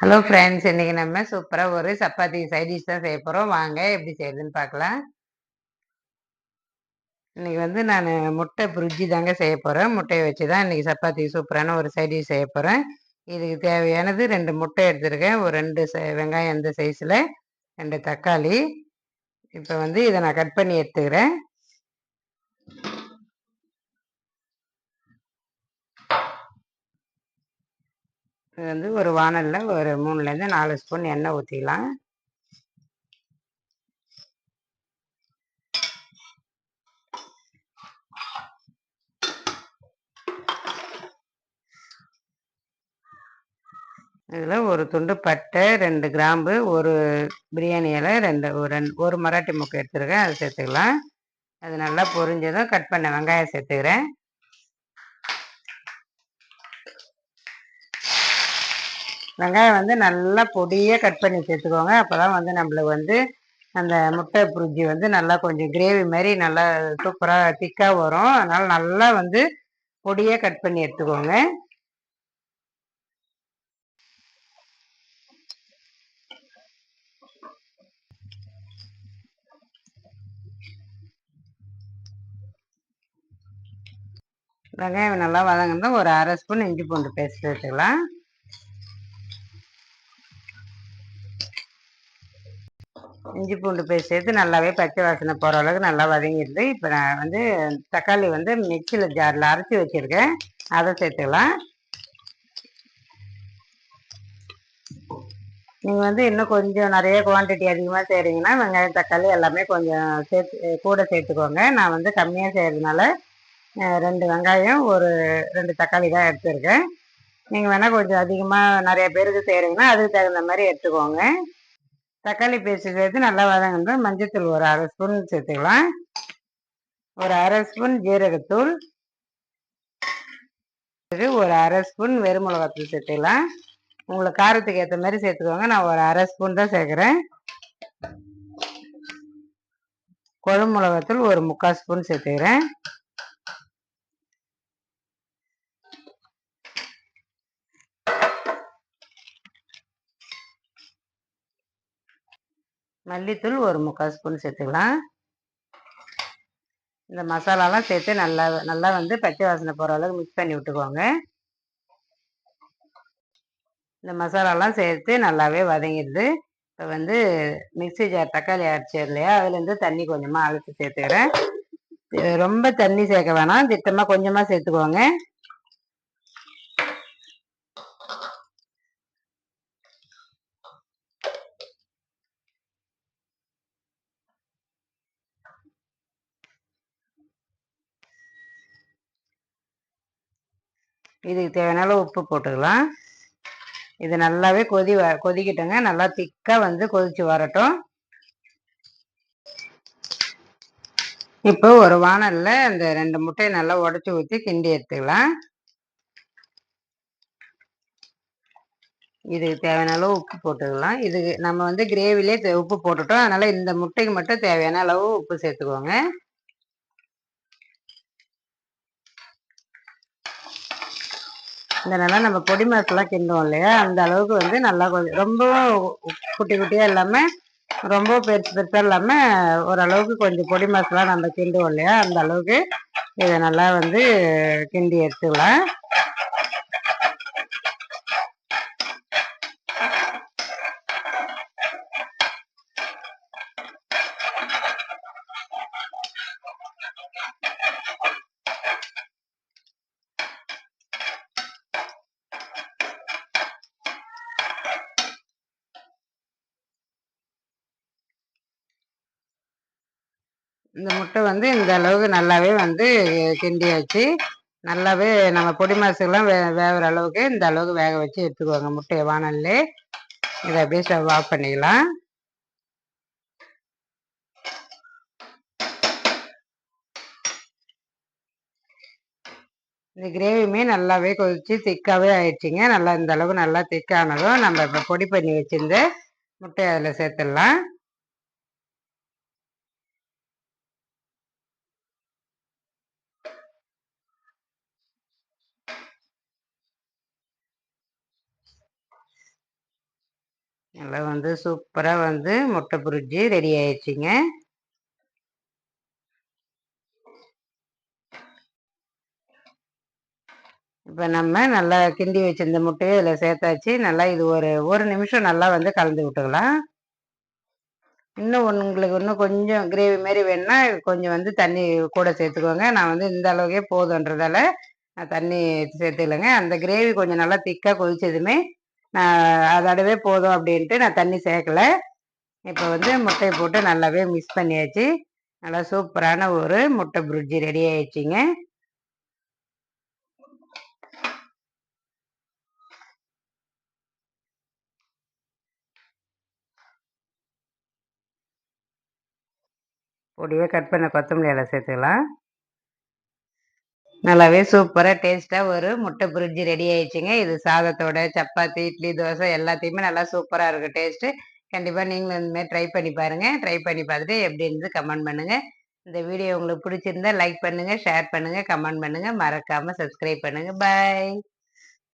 Hello friends இன்றைக்கி நம்ம சூப்பராக ஒரு சப்பாத்தி சைடிஷ் தான் செய்ய போகிறோம் வாங்க எப்படி செய்யுதுன்னு பார்க்கலாம். இன்றைக்கி வந்து நான் முட்டை புரிஜி தாங்க செய்ய போகிறேன் முட்டையை வச்சு தான் இன்றைக்கி சப்பாத்தி சூப்பரான ஒரு சைடிஷ் செய்ய போகிறேன் இதுக்கு தேவையானது ரெண்டு முட்டை எடுத்துருக்கேன். ஒரு ரெண்டு வெங்காயம் இந்த சைஸில் ரெண்டு தக்காளி. இப்போ வந்து இதை நான் கட் பண்ணி எடுத்துக்கிறேன். இது வந்து ஒரு வானலில் ஒரு மூணுலேருந்து நாலு ஸ்பூன் எண்ணெய் ஊற்றிக்கலாம் இதில் ஒரு துண்டு பட்டை ரெண்டு கிராம்பு ஒரு பிரியாணி இலை ரெண்டு ஒரு ரெண்டு ஒரு மராட்டி முக்கை எடுத்துருக்கேன் அதை சேர்த்துக்கலாம். அது நல்லா பொரிஞ்சதும் கட் பண்ண வெங்காயம் சேர்த்துக்கிறேன். வெங்காயம் வந்து நல்லா பொடியாக கட் பண்ணி சேர்த்துக்கோங்க. அப்போ தான் வந்து நம்மளுக்கு வந்து அந்த முட்டை புரிஜி வந்து நல்லா கொஞ்சம் கிரேவி மாதிரி நல்லா சூப்பராக திக்காக வரும். அதனால் நல்லா வந்து பொடியாக கட் பண்ணி எடுத்துக்கோங்க. வெங்காயம் நல்லா வதங்கினா ஒரு அரை ஸ்பூன் இஞ்சி பூண்டு பேஸ்ட் எடுத்துக்கலாம் இஞ்சி பூண்டு பேஸ்ட் சேர்த்து நல்லாவே பச்சை வாசனை போகிற அளவுக்கு நல்லா வதங்கிடுது. இப்போ நான் வந்து தக்காளி வந்து மிக்சியில் ஜாரில் அரைச்சி வச்சுருக்கேன். அதை சேர்த்துக்கலாம். நீங்கள் வந்து இன்னும் கொஞ்சம் நிறைய குவான்டிட்டி அதிகமாக செய்கிறீங்கன்னா வெங்காயம் தக்காளி எல்லாமே கொஞ்சம் சேர்த்து கூட சேர்த்துக்கோங்க. நான் வந்து கம்மியாக செய்கிறதுனால ரெண்டு வெங்காயம் ஒரு ரெண்டு தக்காளி தான் எடுத்துருக்கேன். நீங்கள் வேணால் கொஞ்சம் அதிகமாக நிறைய பேருக்கு செய்கிறீங்கன்னா அதுக்கு தகுந்த மாதிரி எடுத்துக்கோங்க. தக்காளி பேஸ்ட் சேர்த்து நல்லா வதங்கிட்டு மஞ்சத்தூள் ஒரு அரை ஸ்பூன் சேர்த்துக்கலாம். ஒரு அரை ஸ்பூன் ஜீரகத்தூள். ஒரு அரை ஸ்பூன் வெறுமிளகாத்தூள் சேர்த்துக்கலாம். உங்களுக்கு காரத்துக்கு ஏற்ற மாதிரி சேர்த்துக்கோங்க. நான் ஒரு அரை ஸ்பூன் தான் சேர்க்குறேன். குழம்பு மிளகாத்தூள் ஒரு முக்கால் ஸ்பூன் சேர்த்துக்கிறேன். மல்லித்தூள் ஒரு முக்கால் ஸ்பூன் சேர்த்துக்கலாம். இந்த மசாலாலாம் சேர்த்து நல்லா நல்லா வந்து பச்சை வாசனை போகிற அளவுக்கு மிக்ஸ் பண்ணி விட்டுக்கோங்க. இந்த மசாலாலாம் சேர்த்து நல்லாவே வதங்கிடுது. இப்போ வந்து மிக்சி ஜார் தக்காளி அரைச்சி இல்லையா? அதுலேருந்து தண்ணி கொஞ்சமாக அழுத்து சேர்த்துக்கிறேன். ரொம்ப தண்ணி சேர்க்க வேணாம். திட்டமாக கொஞ்சமாக சேர்த்துக்கோங்க. இதுக்கு தேவையான உப்பு போட்டுக்கலாம். இது நல்லாவே கொதி வ கொதிக்கிட்டோங்க. நல்லா திக்காக வந்து கொதித்து வரட்டும். இப்போ ஒரு வானலில் இந்த ரெண்டு முட்டையை நல்லா உடச்சி ஊற்றி கிண்டி எடுத்துக்கலாம். இதுக்கு தேவையான அளவு உப்பு போட்டுக்கலாம். இதுக்கு நம்ம வந்து கிரேவிலே உப்பு போட்டுட்டோம். அதனால் இந்த முட்டைக்கு மட்டும் தேவையான அளவு உப்பு சேர்த்துக்கோங்க. இந்த நல்லா நம்ம பொடி மாசெல்லாம் கிண்டுவோம் இல்லையா? அந்த அளவுக்கு வந்து நல்லா கொஞ்சம் ரொம்ப குட்டி குட்டியாக இல்லாமல் ரொம்ப பெருசு பெருசாக இல்லாமல் ஓரளவுக்கு கொஞ்சம் பொடி மாசெல்லாம் நம்ம கிண்டுவோம் இல்லையா? அந்த அளவுக்கு இதை நல்லா வந்து கிண்டி எடுத்துக்கலாம். இந்த முட்டை வந்து இந்த அளவுக்கு நல்லாவே வந்து கிண்டியாச்சு. நல்லாவே நம்ம பொடி மாசுக்கெல்லாம் வே வேகிற அளவுக்கு இந்த அளவுக்கு வேக வச்சு எடுத்துக்குவாங்க முட்டையை வானல்லே இதை அப்படியே ஸ்டவ் ஆஃப் பண்ணிக்கலாம். இந்த கிரேவியுமே நல்லாவே கொதிச்சு திக்காகவே ஆயிடுச்சுங்க. நல்லா இந்த அளவுக்கு நல்லா திக்கானதும் நம்ம இப்போ பொடி பண்ணி வச்சுருந்து முட்டையை அதில் சேர்த்துடலாம். நல்லா வந்து சூப்பராக வந்து முட்டை புரிஞ்சு ரெடி ஆயிடுச்சுங்க. இப்போ நம்ம நல்லா கிண்டி வச்சிருந்த முட்டையை இதில் சேர்த்தாச்சு. நல்லா இது ஒரு ஒரு நிமிஷம் நல்லா வந்து கலந்து விட்டுக்கலாம். இன்னும் ஒன்று உங்களுக்கு இன்னும் கொஞ்சம் கிரேவி மாரி வேணும்னா கொஞ்சம் வந்து தண்ணி கூட சேர்த்துக்கோங்க. நான் வந்து இந்த அளவுக்கே போதுன்றதால நான் தண்ணி சேர்த்துக்கலைங்க. அந்த கிரேவி கொஞ்சம் நல்லா திக்காக கொதிச்சதுமே நான் அதோடவே போதும் அப்படின்ட்டு நான் தண்ணி சேர்க்கல. இப்போ வந்து முட்டையை போட்டு நல்லாவே மிக்ஸ் பண்ணியாச்சு. நல்லா சூப்பரான ஒரு முட்டை புரிட்ஜி ரெடி ஆயிடுச்சிங்க. பொடியே கட் பண்ண கொத்தமல்லி எல்லாம் சேர்த்துக்கலாம். நல்லாவே சூப்பராக டேஸ்ட்டாக ஒரு முட்டை பிரிட்ஜ் ரெடி ஆயிடுச்சுங்க. இது சாதத்தோட சப்பாத்தி இட்லி தோசை எல்லாத்தையுமே நல்லா சூப்பராக இருக்கும் டேஸ்ட்டு. கண்டிப்பாக நீங்களும் இந்தமாதிரி ட்ரை பண்ணி பாருங்கள் ட்ரை பண்ணி பார்த்துட்டு எப்படி இருந்து கமெண்ட் பண்ணுங்கள் இந்த வீடியோ உங்களுக்கு பிடிச்சிருந்தா லைக் பண்ணுங்கள் ஷேர் பண்ணுங்கள் கமெண்ட் பண்ணுங்கள் மறக்காமல் சப்ஸ்கிரைப் பண்ணுங்கள் பாய்